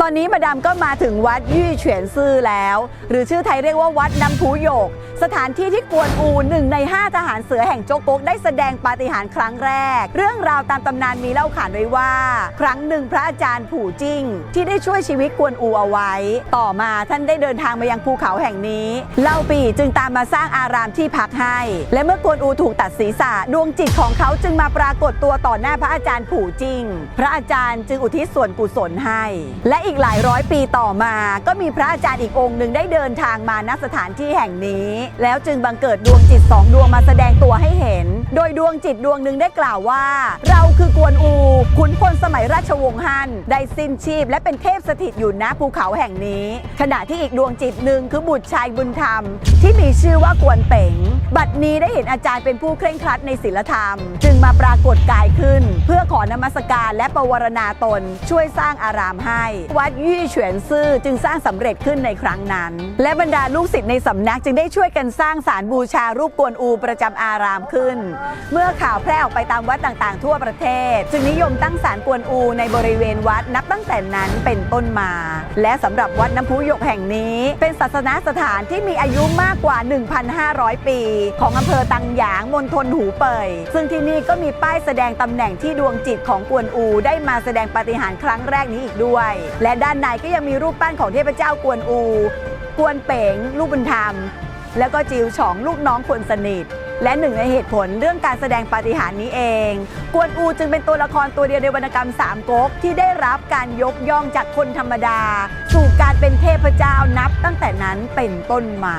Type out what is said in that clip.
ตอนนี้มาดามก็มาถึงวัดยี่เฉียนซื่อแล้ว หรือชื่อไทยเรียกว่าวัดน้ำพุโยก สถานที่ที่กวนอูหนึ่งใน 5 ทหารเสือแห่งโจกกกได้แสดงปาฏิหาริย์ครั้งแรก เรื่องราวตามตำนานมีเล่าขานไว้ว่า ครั้งหนึ่งพระอาจารย์ผู่จิ้ง ที่ได้ช่วยชีวิตกวนอูเอาไว้ ต่อมาท่านได้เดินทางมายังภูเขาแห่งนี้เล่าปีจึงตามมาสร้างอารามที่พักให้ และเมื่อกวนอูถูกตัดศีรษะดวงจิตของเขาจึงมาปรากฏตัวต่อหน้าพระอาจารย์ผู่จิ้ง พระอาจารย์จึงอุทิศส่วนกุศลให้ และอีกหลายร้อยปีต่อมา ก็มีพระอาจารย์อีกองค์หนึ่งได้เดินทางมาณสถานที่แห่งนี้ แล้วจึงบังเกิดดวงจิตสองดวงมาแสดงตัวให้เห็น โดยดวงจิตดวงหนึ่งได้กล่าวว่า เราคือกวนอู ขุนพลสมัยราชวงศ์ฮั่นได้สิ้นชีพและเป็นเทพสถิตอยู่ณภูเขาแห่งนี้ ขณะที่อีกดวงจิตหนึ่งคือบุตรชายบุญธรรม ที่มีชื่อว่ากวนเป๋ง บัดนี้ได้เห็นอาจารย์เป็นผู้เคร่งครัดในศีลธรรม จึงมาปรากฏกายขึ้น เพื่อขอนมัสการและประวรณาตนช่วยสร้างอารามให้ วัดยี่เฉวียนซื่อจึงสร้างสำเร็จขึ้นในครั้งนั้น และบรรดาลูกศิษย์ในสำนักจึงได้ช่วยกันสร้างศาลบูชารูปกวนอูประจำอารามขึ้น เมื่อข่าวแพร่ออกไปตามวัดต่างๆ ทั่วประเทศ จึงนิยมตั้งศาลกวนอูในบริเวณวัดนับตั้งแต่นั้นเป็นต้นมา และสำหรับวัดน้ำพุหยกแห่งนี้เป็นศาสนสถานที่มีอายุมากกว่า 1,500 ปี ของอำเภอตังหยางมณฑลหูเป่ยซึ่งที่นี่ก็มีป้ายแสดงตำแหน่งที่ดวงจิตของกวนอูได้มาแสดงปาฏิหาริย์ครั้งแรกนี้อีกด้วย และด้านในก็ยังมีรูปปั้นของเทพเจ้ากวนอู กวนเป๋งลูกบุญธรรม แล้วก็จิวฉองลูกน้องคนสนิท และหนึ่งในเหตุผลเรื่องการแสดงปาฏิหาริย์นี้เอง กวนอูจึงเป็นตัวละครตัวเดียวในวรรณกรรมสามก๊กที่ได้รับการยกย่องจากคนธรรมดา สู่การเป็นเทพเจ้านับตั้งแต่นั้นเป็นต้นมา